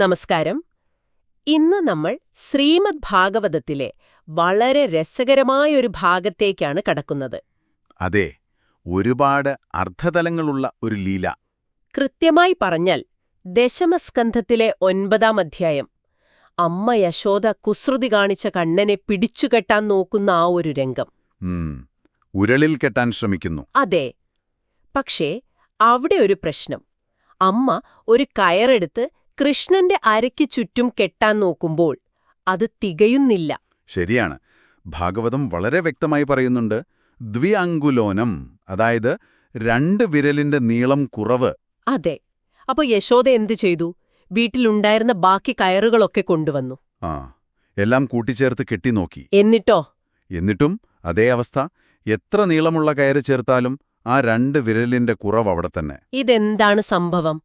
നമസ്കാരം. ഇന്ന് നമ്മൾ ശ്രീമദ് ഭാഗവതത്തിലെ വളരെ രസകരമായൊരു ഭാഗത്തേക്കാണ് കടക്കുന്നത്. അതെ ഒരുപാട് അർത്ഥതലങ്ങളുള്ള ഒരു ലീല. കൃത്യമായി പറഞ്ഞാൽ ദശമസ്കന്ധത്തിലെ ഒൻപതാം അധ്യായം അമ്മ യശോദ കുസൃതി കാണിച്ച കണ്ണനെ പിടിച്ചുകെട്ടാൻ നോക്കുന്ന ആ ഒരു രംഗം. ഉരളിൽ കെട്ടാൻ ശ്രമിക്കുന്നു. അതെ പക്ഷേ അവിടെ ഒരു പ്രശ്നം. അമ്മ ഒരു കയറെടുത്ത് കൃഷ്ണന്റെ അരയ്ക്ക് ചുറ്റും കെട്ടാൻ നോക്കുമ്പോൾ അത് തികയുന്നില്ല. ശരിയാണ്. ഭാഗവതം വളരെ വ്യക്തമായി പറയുന്നുണ്ട് ദ്വിഅങ്കുലോനം അതായത് രണ്ട് വിരലിന്റെ നീളം കുറവ്. അതെ. അപ്പൊ യശോദ എന്തു ചെയ്തു? വീട്ടിലുണ്ടായിരുന്ന ബാക്കി കയറുകളൊക്കെ കൊണ്ടുവന്നു. ആ എല്ലാം കൂട്ടിച്ചേർത്ത് കെട്ടി നോക്കി. എന്നിട്ടോ? എന്നിട്ടും അതേ അവസ്ഥ. എത്ര നീളമുള്ള കയറ് ചേർത്താലും ആ രണ്ട് വിരലിന്റെ കുറവ് അവിടെ തന്നെ. ഇതെന്താണ് സംഭവം?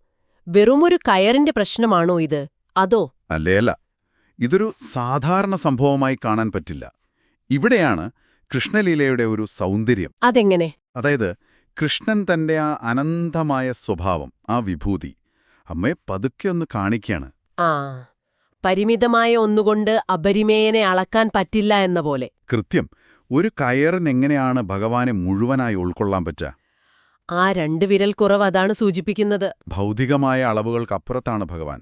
വെറുമൊരു കയറിന്റെ പ്രശ്നമാണോ ഇത്? അതോ? അല്ലേല ഇതൊരു സാധാരണ സംഭവമായി കാണാൻ പറ്റില്ല. ഇവിടെയാണ് കൃഷ്ണലീലയുടെ ഒരു സൗന്ദര്യം. അതെങ്ങനെ? അതായത് കൃഷ്ണൻ തന്റെ ആ അനന്തമായ സ്വഭാവം ആ വിഭൂതി അമ്മയെ പതുക്കെ ഒന്ന് കാണിക്കുകയാണ് ആ പരിമിതമായ ഒന്നുകൊണ്ട് അപരിമേയനെ അളക്കാൻ പറ്റില്ല എന്ന പോലെ. കൃത്യം. ഒരു കയറിനെങ്ങനെയാണ് ഭഗവാനെ മുഴുവനായി ഉൾക്കൊള്ളാൻ പറ്റുക ആ രണ്ട് വിരൽ കുറവ് അതാണ് സൂചിപ്പിക്കുന്നത്. ഭൗതികമായ അളവുകൾക്കപ്പുറത്താണ് ഭഗവാൻ.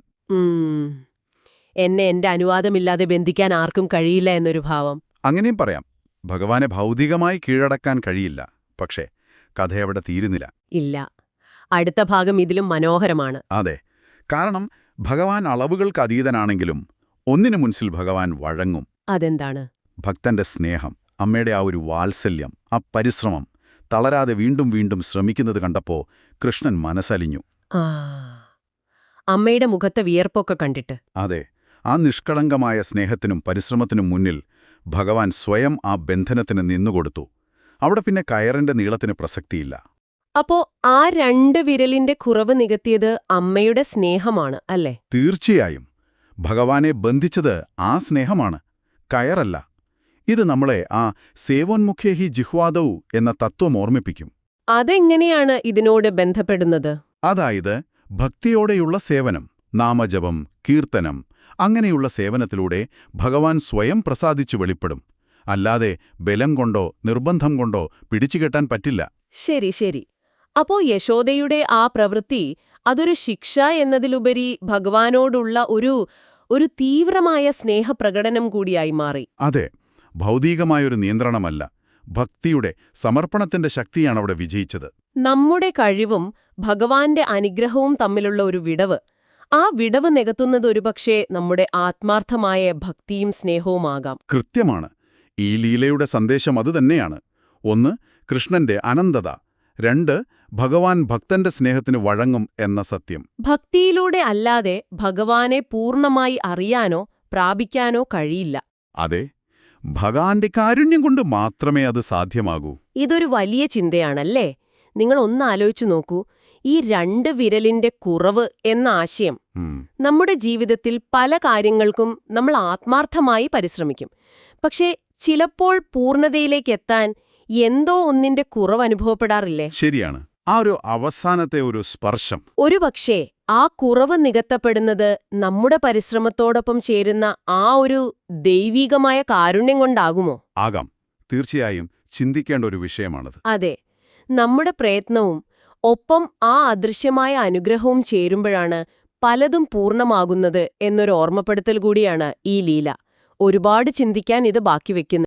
എന്നെ എന്റെ അനുവാദമില്ലാതെ ബന്ധിക്കാൻ ആർക്കും കഴിയില്ല എന്നൊരു ഭാവം. അങ്ങനെയും പറയാം. ഭഗവാനെ ഭൗതികമായി കീഴടക്കാൻ കഴിയില്ല. പക്ഷേ കഥയവിടെ തീരുന്നില്ല. ഇല്ല. അടുത്ത ഭാഗം ഇതിലും മനോഹരമാണ്. അതെ. കാരണം ഭഗവാൻ അളവുകൾക്ക് അതീതനാണെങ്കിലും ഒന്നിനു മുൻസിൽ ഭഗവാൻ വഴങ്ങും. അതെന്താണ്? ഭക്തന്റെ സ്നേഹം അമ്മയുടെ ആ ഒരു വാത്സല്യം ആ പരിശ്രമം തളരാതെ വീണ്ടും വീണ്ടും ശ്രമിക്കുന്നത് കണ്ടപ്പോ കൃഷ്ണൻ മനസ്സലിഞ്ഞു. അമ്മയുടെ മുഖത്തെ വിയർപ്പൊക്കെ കണ്ടിട്ട്. അതെ ആ നിഷ്കളങ്കമായ സ്നേഹത്തിനും പരിശ്രമത്തിനും മുന്നിൽ ഭഗവാൻ സ്വയം ആ ബന്ധനത്തിന് നിന്നുകൊടുത്തു. അവിടെ പിന്നെ കയറിന്റെ നീളത്തിന് പ്രസക്തിയില്ല. അപ്പോ ആ രണ്ട് വിരലിന്റെ കുറവ് നികത്തിയത് അമ്മയുടെ സ്നേഹമാണ് അല്ലേ? തീർച്ചയായും. ഭഗവാനെ ബന്ധിച്ചത് ആ സ്നേഹമാണ്. കയറല്ല. ഇത് നമ്മളെ ആ സേവോന്മുഖേ ഹി ജിഹ്വാദൗ എന്ന തത്വം ഓർമ്മിപ്പിക്കും. അതെങ്ങനെയാണ് ഇതിനോട് ബന്ധപ്പെടുന്നത്? അതായത് ഭക്തിയോടെയുള്ള സേവനം നാമജപം കീർത്തനം അങ്ങനെയുള്ള സേവനത്തിലൂടെ ഭഗവാൻ സ്വയം പ്രസാദിച്ചു വെളിപ്പെടും. അല്ലാതെ ബലം കൊണ്ടോ നിർബന്ധം കൊണ്ടോ പിടിച്ചുകെട്ടാൻ പറ്റില്ല. ശരി ശരി. അപ്പോ യശോദയുടെ ആ പ്രവൃത്തി അതൊരു ശിക്ഷ എന്നതിലുപരി ഭഗവാനോടുള്ള ഒരു ഒരു തീവ്രമായ സ്നേഹപ്രകടനം കൂടിയായി മാറി. അതെ. ഭൗതികമായൊരു നിയന്ത്രണമല്ല ഭക്തിയുടെ സമർപ്പണത്തിന്റെ ശക്തിയാണ് അവിടെ വിജയിച്ചത്. നമ്മുടെ കഴിവും ഭഗവാന്റെ അനുഗ്രഹവും തമ്മിലുള്ള ഒരു വിടവ്. ആ വിടവ് നികത്തുന്നത് ഒരുപക്ഷെ നമ്മുടെ ആത്മാർത്ഥമായ ഭക്തിയും സ്നേഹവുമാകാം. കൃത്യമാണ്. ഈ ലീലയുടെ സന്ദേശം അതുതന്നെയാണ് ഒന്ന് കൃഷ്ണന്റെ അനന്തത. രണ്ട് ഭഗവാൻ ഭക്തന്റെ സ്നേഹത്തിന് വഴങ്ങും എന്ന സത്യം. ഭക്തിയിലൂടെ അല്ലാതെ ഭഗവാനെ പൂർണമായി അറിയാനോ പ്രാപിക്കാനോ കഴിയില്ല. അതെ ഭഗവാന്റെ കാരുണ്യം കൊണ്ട് മാത്രമേ അത് സാധ്യമാകൂ. ഇതൊരു വലിയ ചിന്തയാണല്ലേ? നിങ്ങൾ ഒന്ന് ആലോചിച്ചു നോക്കൂ. ഈ രണ്ട് വിരലിന്റെ കുറവ് എന്ന ആശയം നമ്മുടെ ജീവിതത്തിൽ പല കാര്യങ്ങൾക്കും നമ്മൾ ആത്മാർത്ഥമായി പരിശ്രമിക്കും. പക്ഷേ ചിലപ്പോൾ പൂർണതയിലേക്ക് എത്താൻ എന്തോ ഒന്നിന്റെ കുറവ് അനുഭവപ്പെടാറില്ലേ ശരിയാണ്. ആ ഒരു അവസാനത്തെ ഒരു സ്പർശം. ഒരു പക്ഷേ ആ കുറവ് നികത്തപ്പെടുന്നത് നമ്മുടെ പരിശ്രമത്തോടൊപ്പം ചേരുന്ന ആ ഒരു ദൈവികമായ കാരുണ്യം കൊണ്ടാകുമോ? ആകാം. തീർച്ചയായും ചിന്തിക്കേണ്ട ഒരു വിഷയമാണത്. അതെ. നമ്മുടെ പ്രയത്നവും ഒപ്പം ആ അദൃശ്യമായ അനുഗ്രഹവും ചേരുമ്പോഴാണ് പലതും പൂർണമാകുന്നത് എന്നൊരു ഓർമ്മപ്പെടുത്തൽ കൂടിയാണ് ഈ ലീല. ഒരുപാട് ചിന്തിക്കാൻ ഇത് ബാക്കി വെക്കുന്നത്